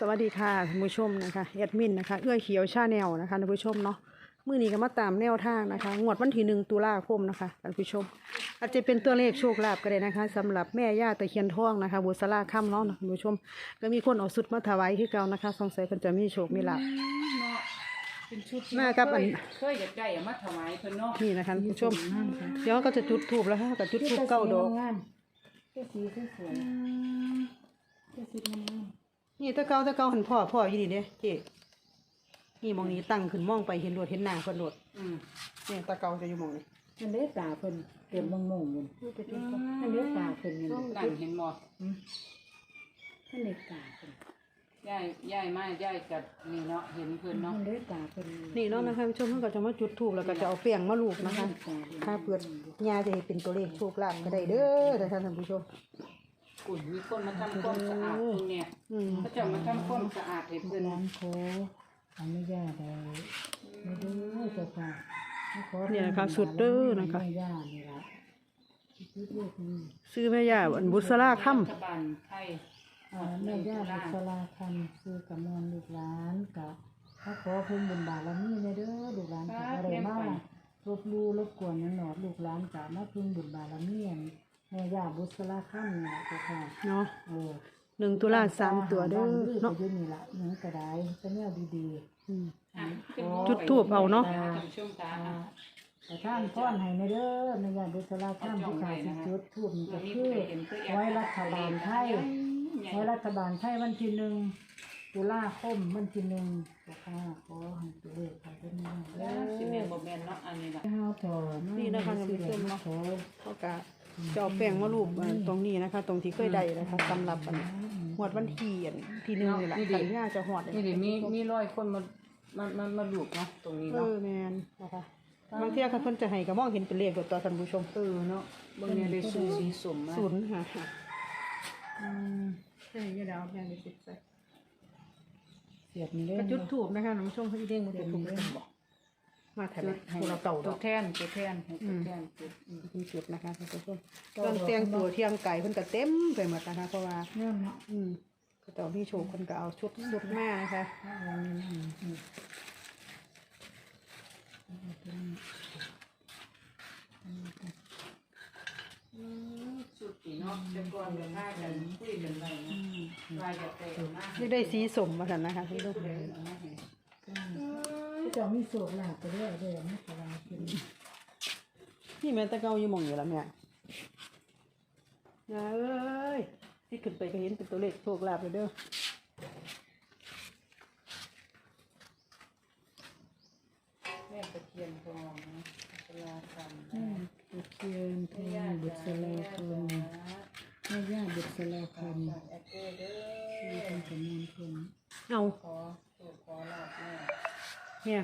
สวัสดีค่ะท่านผู้ชมนะคะแอดมินนะคะเอื้อเขียวชาแนลนะคะท่านผู้ชมเนาะมื่อนี้ก็มาตามแนวทางนะคะ งวดวันที่หนึ่งตุลาคมนะคะท่านผู้ชม อาจจะเป็นตัวเลขโชคลาภก็ได้นะคะสำหรับแม่ย่าตะเคียนทองนะคะบุษราค่ำเนาะท่านผู้ชม ก็มีคนเอาสุดมาถวายคือเก่านะคะสงสัยเพิ่นจะมีโชคมีลาภเนาะเป็นชุดที่มากับอันเคยเคยอยากได้อะมาถวายเพิ่นเนาะนี่นะคะท่านผู้ชม เดี๋ยวก็จะจุดถูบแล้วค่ะก็จุดถูบเก้าดอกงามเจ้าสีสวยๆเจ้าสีงาม นี่ตะเกาตะเกาหันพ่อพ่ออยู่นี่เด้เจ๊นี่มองนี้ตั้งขึ้นมองไปเห็นรวดเห็นหน้าเพิ่นรวดอืมนี่ตะเกาจะอยู่มองนี้ๆมันเล็ตาเพิ่นเต็มมงมงอยู่มันเล็ตาเพิ่นอยู่นั่นเห็นบ่มันเล็ตาเพิ่นยายยายมายายกับนี่เนาะเห็นเพิ่นเนาะมันเล็ตาเพิ่นนี่เนาะนะคะผู้ชมเพิ่นก็จะมาจุดถูบแล้วก็จะเอาเปียงมาลูบนะคะถ้าเปิดยาจะเห็นเป็นตัวเลขโชคลาภก็ได้เด้อแต่ท่านผู้ชม กุ่นมีคนมาทำความสะอาดตรงเนี้ยอืมเขาจะมาทำความสะอาดให้เพิ่นร้านโคอนุญาตได้ไม่ดูเจ้าค่ะขอเนี่ยนะคะสุดเด้อนะคะ ไม่ยากนี่ล่ะคิดเรียกนี่ซื้อแม่ย่าอันบุษราค่รัฐบาลไทยอ่าแม่ย่าบุษราคำซื้อกับมวลลูกหลานกะถ้าขอเพิ่นบุญบารมีในเด้อลูกหลานกะอะไรมากรบลูรบกวนหยังหนอดลูกหลานกะมาเพิ่งบุญบารมีอัน แม่ย่าบุษราคำนี่ล่ะเจ้าค่ะำเนาะเออหนึ่งตุลาสามตัวเด้อเนาะเนาะอยู่นี่ล่ะหยังก็ได้ก็แนวดีอืม อะจุดธูปเอาเนาะ ท่านผู้ชมๆค่ะอ่าแต่ท่านพ่อนให้ในเด้อแม่ย่าบุษราคำที่ขาสิจุดทูบนี่ก็คือไว้รัฐบาลไทย ไว้รัฐบาลไทยวันที่หนึ่งตุลาคมวันที่หนึ่งเจ้าค่ะขอให้ตัวเลขเขาเป็นแม่เด้อ สิแม่นบ่แม่นเนาะอันนี้ล่ะเฮาต่อนี่นะคะท่านผู้ชมเนาะ ขอเขาก็ จะเอาแป้งมาลูบอันตรงนี้นะคะ ตรงที่เคยได้นะคะสำหรับอันหวดวันที่อันที่หนึ่งนี่แหละขันย่าจะหอดนี่ดิมีมีร้อยคนมามามามาลูกเนาะตรงนี้เอเนาะอแมนนะคะบางเที่ยค่ะเพิ่นจะให้ก็มองเห็นเป็นเลขตัวท่านผู้ชมเออเนาะเบิ่งเนี่ยได้สูสีสมมาศูนย์ค่ะค่ะอืมใช่ยาดาวแพงไปสิบใส่เสียบนี่เด้อก็จุดถูกนะคะน้องชมเขาจะเด้งมาจุดถูกกันบอก มาแถวคนเราเต่าดตัอวก แทนตัวแทนให้ตัวแทนจุดอืมเป็นจุดนะคะท่านผู้ชมเครื่องแต่งตัวเที่ยงไก่เพิ่นก็เต็มไปหมดนะคะเพราะว่า เนี่ยเนาะอืมก็เต่าพี่โชว์คนก็เอาชุดชุดมานะคะเอาอันนี้นั่นอืมจุดนี่เนาะแต่ก่อนก็พากันคุยกันไว้นะว่าจะไปเอามานี่ได้สีสมมาสันนะคะพี่ลูกเอามาให้ ก็ จะมีโศกลาภไปเรื่อยเด้อไม่สบายกินนี่แม่ตะเกาอยู่หมองอยู่แล้วแม่ยาเอ้ยที่ขึ้นไปก็เห็นเป็นตัวเลขโชคลาภเลยเด้อแม่ตะเคียนทองนะเวลาทำอืมตะเคียนทองบุษราคำแม่ย่าบุษราคำแอปเปิ้ลเด้อที่เป็นจำนวนคนเอาขอสู่ขอลาบแม่ เนี่ย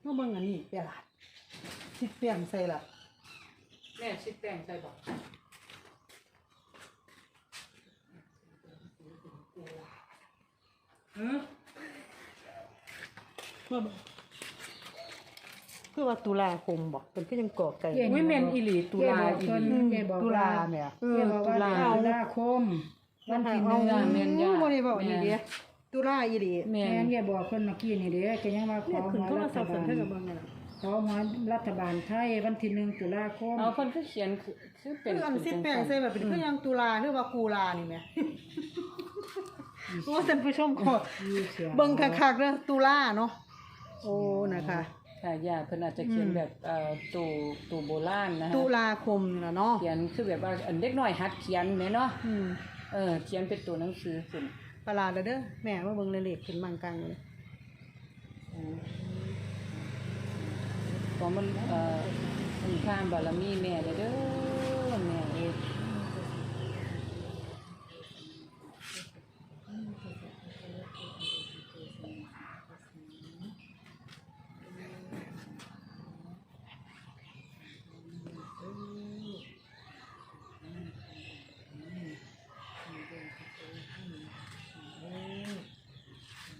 เมื่อเบิ่งอันนี้เปียละสิเปียงใส่ละแม่ชิดแต่งใจบอกอืมเมื่อเบิ่งคือว่าตุลาคมบอกเป็นก็ยังก่อไก่วิเมนอิลีตุลาอิลีแกบอกตุว่าลาเนี่ยแกบอกว่าตุลา ตุลาคม วันที่หนึ่งเอาแม่นย่าบ่ได้บอกนี่เด้ ตุลาอีหลีแม่แม่นแกบอกคนเมื่อกี้นี่เด้อแกยังว่าขเนี่อยขึ้นหัวโทรรัศัฐพท์บาเพิ่นลเท่ากับเบิ่งนี่ล่ะขอหัวรัฐบาลไทยวันที่หนึ่งตุลาคมเอาคนก็เขียนคือคือเป็นคืออันสิแปลงใส่แบบเป็นคือยังตุลาหรือว่ากูลานี่แหมโอ้ท่านผู้ชมขอมีเสียงเบิ่งคักๆเด้อตุลาเนาะโอ้นะคะ ค่ะย่าเพิ่นอาจจะเขียนแบบเอ่อตู่ตู่โบราณนะฮะตุลาคมนี่ล่ะเนาะเขียนคือแบบว่าอันเด็กน้อยหัดเขียนแม่เนาะอืม เออเขียนเป็นตัวหนังสือขึ้น ประหลาดแล้วเด้อแม่ว่าเบิ่งเลขขึ้นบางกลางเลยก็มันเอ่อคุณข้ามบารมีแม่เลยเด้อแม่เอ้ย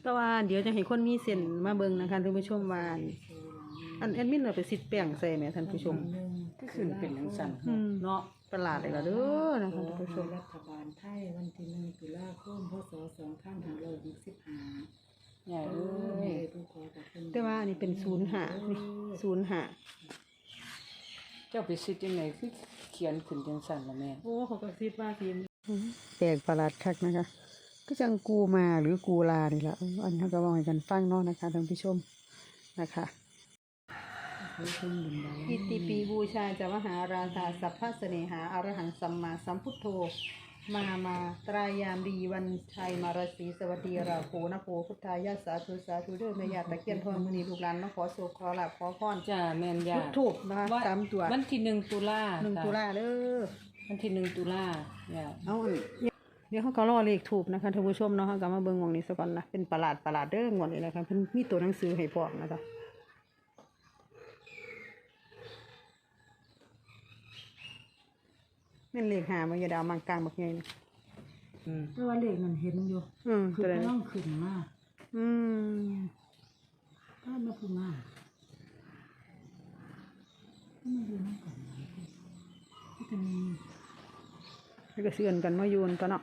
แต่ว่าเดี๋ยวจะให้คนมีเส้นมาเบิ่งนะคะท่านผู้ชมว่าอันอันแอดมินเอาไปสิแป้งใส่แหมท่านผู้ชม ก็คือเป็นจังซั่นอืม เนาะประหลาดเลยก็เด้อนะคะท่านผู้ชมรัฐบาลไทยวันที่หนึ่งตุลาคมพศสองพันห้าร้อยหกสิบห้าใหญ่เอเอ้อยผู้ขอกับคนแต่ว่าอันนี้เป็นศูนย์หานี่ศูนย์หาเจ้าไปซื้อจังไหนคือเขียนขึ้นจังสั่นล่ะแม่ โอ้เขาก็คิดว่าทีม แปลกประหลาดคักนะคะ ก็จังกูมาหรือกูลานี่ละเอออันนี้เขาก็บอกให้กันฟังเนาะนะคะท่านผู้ชมนะคะเขาคนบุญบารอิติปีบูชาจะมหาราชาสัพพะเสเนหาอรหังสัมมาสัมพุทโธ มามาตรายามดีวันชัยมารสีสวัสดีราโภนะโภพุทธายาสาธุสาธุเด้อแม่ยาตะเคียนทองมือนีลูกหลานมาขอโศกขอลาบขอพรจ้าแม่นยาจุดถูกนะคะว่าสามตัววันที่หนึ่งตุลาหนึ่งจ้ะตุลาเด้อวันที่หนึ่งตุลาอย่าเอาอัน เดี๋ยวเขาก็รอเลขถูกนะคะท่านผู้ชมเนาะเขาก็มาเบิ่งวงนี้ซะก่อนนะเป็นประหลาดประหลาดเด้องวดนี้นะคะเพิ่นมีตัวหนังสือให้พร้อมนะคะแม่นเลขหามันอย่าดาวมังกลางบักใหญ่นี่อืมแต่ว่าเลขนั้นเห็นอยู่อืมคือตัวใดกำลังขึ้นมาอืมถ้ามาพูดมาถ้ามาดูน้ำกันที่เป็น แล้วก็เสื่อนกันมาโยนกันเนาะ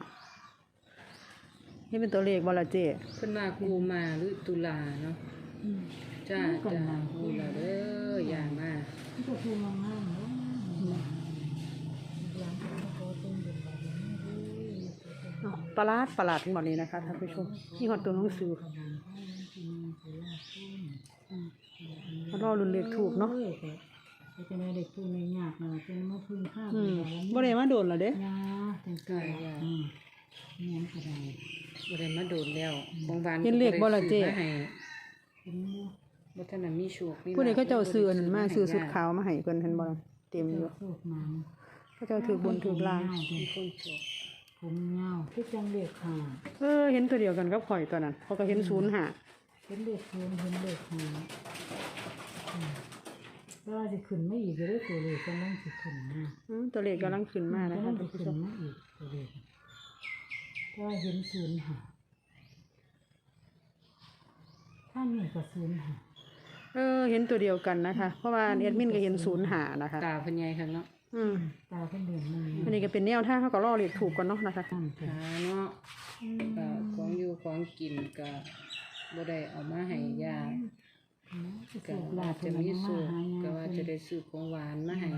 นี่เป็นตัวเลขบ่ละเจเพิ่นมากูมาหรือตุลาเนาะอืมจ้าจ้ากูละเด้ออย่ามาที่จะพูดมาง่ายเนาะหลังจากนั้นก็ต้องเดินมาเดินมาเรื่อยอ้าวประหลาดประหลาดทั้งหมดนี้นะคะท่านผู้ชมนี่ฮอดตัวหนังสือเขารอรุ่นเลขถูกเนาะ ก็จะได้เด็กพูดในยากนะจะมาพึ่งข้าวอืมบ่ได้มาโดนละเด้ยาแต่งตัวอืมเนี่ยก็ได้บ่ได้มาโดนแล้วบางวันเห็นเลขบ่ล่ะเจ๊ก็บ่ได้ซื้อมาให้เป็นเนาะบ่ทันน่ะมีโชคมีผู้ใดเขาเจ้าซื้ออันนั้นมาซื้อสุดให้ขาวมาให้เพิ่นเห็นบ่ล่ะเต็มอยู่โชคมันเขาเจ้าถือบนถือล่างมีคนโชคผมเงาที่จังเด็กขาเออเห็นตัวเดียวกันกับข่อยตัวนั้นเขาก็เห็นศูนย์หาเห็นเด็กคูณเห็นเด็กขา ก็จะขึ้นไม่อีกเลยตัวเลขกำลังจะขึ้นมาอืมตัวเลขกำลังขึ้นมานะกำคะลังท่าจะนผู้ขึ้ชนมมาอีกตัวเลขก็เห็นศูนย์หาถ้ามีก็ศูนย์หาเออ เห็นตัวเดียวกันนะคะ เพราะว่าแอดมินก็เห็นศูนย์หานะคะ ตาเพิ่นใหญ่คั่นเนาะอืมตาเป็นเดือนมันอันนี้ก็เป็นแนวทางเขาก็รอเลขถูกก่อนเนาะนะคะ ตั้งแต่หาเนาะก็ของอยู่ของกินก็บ่ได้เอามาให้ยา ก็อาจจะมีสูตรก็ว่าจะได้ซื้อของหวานมาให้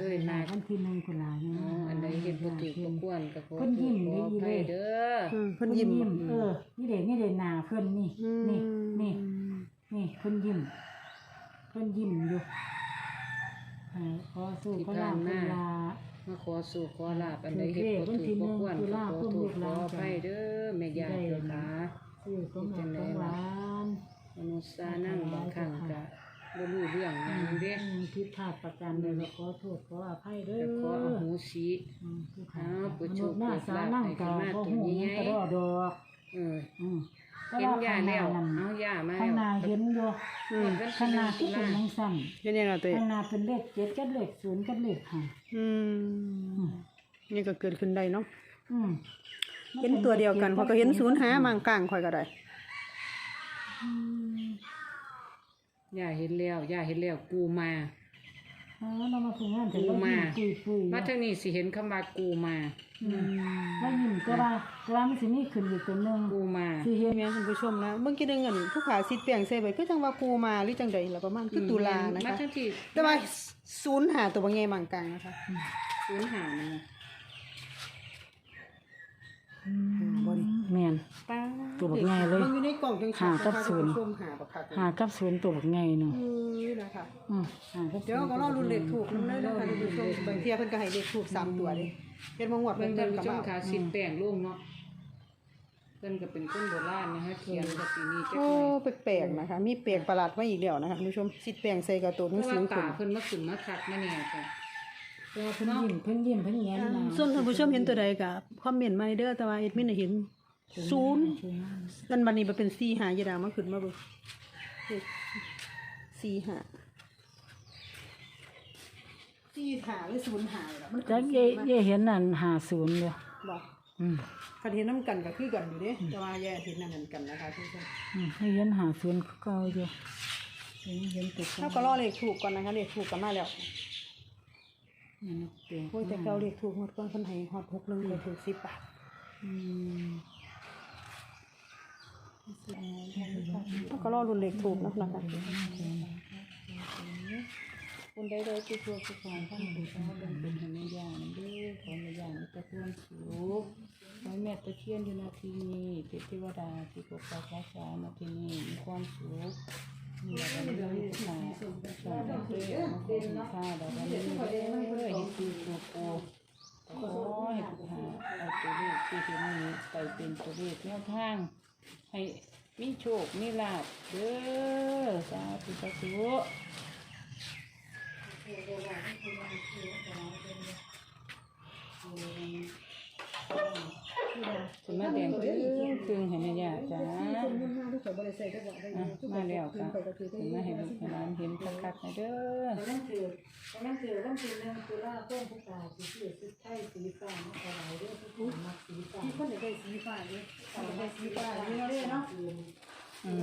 เอ้ยมาวันที่หนึ่งกุลาอ๋ออันใดเฮ็ดบ่ถูกบ่ควรก็ขอเพิ่นโทยิ้ษมขอได้ออีภัเลยยเด้ออืมเพิ่นยิ้มเออนี่เด็นี่เด็หนาเพิ่นนี่อืมนี่นี่นี่เพิ่นยิ้มเพิ่นยิ้มอยู่เอ่อขอสู้พระรามเพิ่นลามาขอสู่ขอลาบอันใดเฮ็ดบ่ถูกบ่ควรก็ขอโทษขออภัยเด้อแม่ย่าเจ้าค่ะซื้อของหวานของหวาน มนุษย์สานั่งบางครั้งก็บ่รู้เรื่องหยังเด้อืมผิดพลาดประการใดก็ขอโทษขออภัยเด้อแต่ขออโหสิอืมผู้ขาอ้าวผู้มโชนุคษย์หน้าเกิดสาลาภนั่งให้กาขึ้นมาบ่ตัวหูใหญ่กระดอดอกเอออืมเห็นย่าแล้วข้างหน้เอานั่นย่ามาข้างหแล้น้าวเห็นอยู่อืมข้างหน้าคือเป็นมังสั่นเห็นยังไงตัวเองข้างหน้าเป็นเลขเจ็ดกับเลขศูนย์กับเลขห้าอืมนี่ก็เกิดขึ้นได้เนาะอืมเห็นตัวเดียวกันเขาก็เห็นศูนย์หามังกลางข่อยก็ได้อืม ย่าเห็นแล้วย่าเห็นแล้วกูมา อ๋อเรามาคุยงานแต่กูเรามายิ้มปุยๆมาเนาะทางนี้สิเห็นคำว่ากูมา อืมเรายิ้มแต่ว่าแต่ว่ามันสิมีขึ้นอีกตัวหนึงกูมา สิเห็น แม่ท่านผู้ชมนะเมื่อกี้ได้เงินผู้ขาสิทธิ์แปลงใส่ไปก็จังว่ากูมาหรือจังใดแล้วประมาณคือตุลานะมาคะทางที่แต่ว่าศูนย์หาตัวบางไงมังกลางนะคะ ศูนย์หามันบ่ดิแม่ น ป้าตัวบักใหญ่เลยมันอยู่ในกล่องจังหากับศูนย์ท่านผู้ชมหาบักคักหากับศูนย์ตัวบักใหญ่เนาะอือนะคะอืมหากับเดี๋ยวก็รอรุ่นเลขถูกนำเลยนะคะท่านผู้ชมบางเทียเพิ่นก็ให้เลขถูกสามตัวเด้เฮ็ดมางวดเบิ่เพิ่งนท่าเพิ่นนผู้ก็ชมมาขาสิแป้งลุงเนาะเพิ่นก็เป็นคนโบราณนะฮะเขียนกับปีนี้จักโอ้หน่อยแปลกๆนะคะ มีแปลกประหลาดมาอีกแล้วนะคะท่านผู้ชมสิทธิ์แปลงใส่กับตัวหเพนังราะสืว่าอขึ้ตานเพิ่นมาขึ้นมาคักมาแน่จ้ะแต่ว่าเพิ่นยิ้มเพิ่นยิ้มเพิ่นแย้มมาส่วนท่านผู้ชมเห็นตัวใดก็คอมเมนต์มาในเด้อแต่ว่าเอ็ดมินน่ะเห็น ศูนย์นั่นบัดนี้มันเป็น4หาอย่าดามาขึ้นมาเบิ่งเลข4หา4หาหรือ0หาล่ะมันจักเย่เย่เห็นนั่นหาศูนย์อยู่บ่อืมคันเห็นนํกันก็คือกันอยู่เด้แต่ว่าแย่เห็นนั่นกันนะคะท่านผู้ชมอืมให้เห็นหาศูนย์เก่าอยู่เห็นเห็นตัวเราก็รอเลขถูกก่อนนะคะเลขถูกกันมาแล้วนี่นะแปดโอ้ยแต่เกาเลขถูกหมดก่อนคนให้ฮอดหกหนึ่งเลยถูกสิบบาทอืม แล้วก็รอรุ่นเลขถูกนะนะคะคนใดใดที่ทั่วทุกการทั้งหมดทั้งหมดเป็นให้แม่ย่านั่นเด้อขอแม่ย่ามีแต่ความสุขขอให้แม่ตะเคียนอยู่นาทีนี้เทพเทวดาที่ปกปักรักษามาทีนี่มีความสุขมีอะไรเรื่องทุกข์มาสอนให้เพื่อนมาคุณค่าดอกนี้เด้อเห็นคือตัวโกขอให้ผู้หาเอาตัวเลขที่เห็นนี้ไปเป็นตัวเลขแนวทาง ให้มีโชค มีลาภเด้อสาธุสาธุ คุณแม่แดงตึ้งตึงให้แม่ยาจ้าอะมาแล้วค่ะคุณแม่ให้ลูกให้หลานเห็นคักๆนะเด้อต่นั่นคือต่นั่นคือวันที่หนึ่งตุลาคมพุทธาสีเขียวสีไทยสีฟ้ามาถวายเด้วยผู้มักสีฟ้าที่คนอยากได้สีฟ้าเลยอยากได้สีฟ้าเนื้อเลยเนาะอืม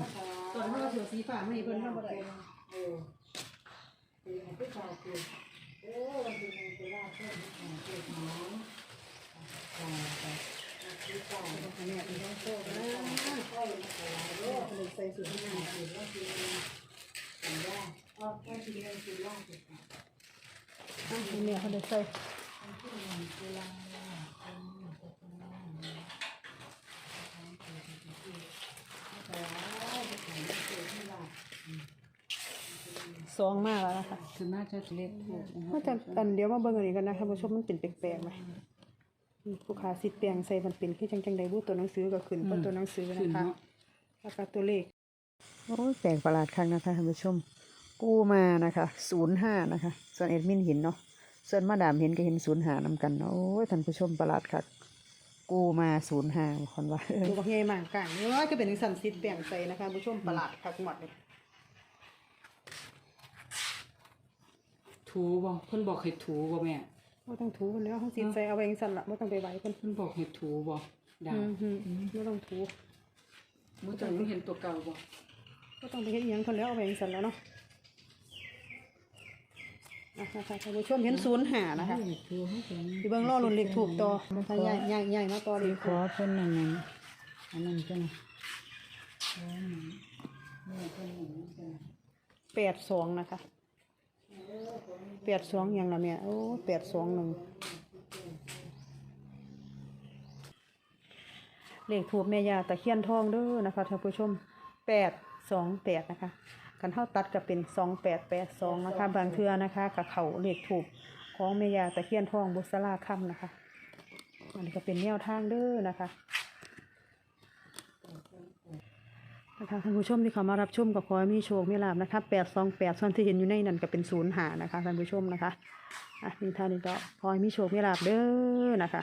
ส่วนเขาก็เสือสีฟ้าไม่เพิ่นทำอะไรเออสีให้ผู้ชายคือเออวันที่หนึ่งตุลาคมพุทธาเกิดหมอนตายไปสีฟ้า อันนี้เป็นของโชคนะไทยมาถวายเด้วยเลยใส่สูทให้หน่อยถือว่าคือสัญญาออกวันที่หนึ่งตุลาคมอะอันนี้เขาเลยใส่วันที่หนึ่งตุลาคมพุทธาซองมากแล้วนะคะคือน่าจะเล็กถูกนะก็จะอันเดียวมาเบิ่งอันนี้กันนะท่านผู้ชมมันเป็นแปลกๆไหม ผู้ขาสิแปลงใส่มันเป็นคือจังจังใดบูตัวหนังสือก็ขึ้นเพราะตัวหนังสือขึ้นนะคะเนาะแล้วก็ตัวเลขโอ้ยแปลกประหลาดครั้งนะคะท่านผู้ชมกู้มานะคะศูนย์ห้านะคะ ส่วนเอ็ดมินเห็นเนาะส่วนมาดามเห็นก็เห็นศูนย์หานำกันเนาะโอ้ยท่านผู้ชมประหลาดค่ะกู้มาศูนย์ห้าคนว่าดูบักใหญ่มากกันนี่ว่าก็เป็นสันสิทธิ์แปลงใส่นะคะผู้ชมประหลาดคักหมดเลยถูบ่เพิ่นบอกให้ถูบ่แม่ ไม่ต้องถูมันแล้วเขาสิทธิ์ใส่เอาไว้ยังสั่นละไม่ต้องไปไว้เพิ่นเพิ่นบอกให้ถูบ่ดาอืมอืมไม่ต้องถูบ่จังเห็นตัวเก่าบ่ก็ต้องไปเห็นยังคนแล้วเอาไปสั่นแล้วเนาะอะนะคะท่านผู้ชมเห็นศูนย์หานะคะคือให้เป็นที่เบิ่งล่อรุ่นเลขถูกต่อนะคะใหญ่ใหญ่ใหญ่มาต่อเลคือขขอเพิ่นนั่นนั่นอันนั้นจ้ะนะแปดสองนะคะ แปดสองอย่างละแม่โอ้แปดสองหนึ่งเลขถูกแม่ยาตะเคียนทองเด้อนะคะท่านผู้ชมแปดสองแปดนะคะกันเท่าตัดก็เป็นสองแปดแปดสองนะคะบางเทือนะคะกับเขาเลขถูกของแม่ยาตะเคียนทองบุษราคำนะคะอันนี้ก็เป็นแนวทางเด้อนะคะ นะคะท่านผู้ชมที่เขามารับชมก็ขอให้มีโชคมีลาบนะคะแปดสองแปดส่วนที่เห็นอยู่ในนั้นก็เป็นศูนย์หานะคะท่านผู้ชมนะคะอะนี่ท่านนี้ก็ขอให้มีโชคมีลาบเด้อนะคะ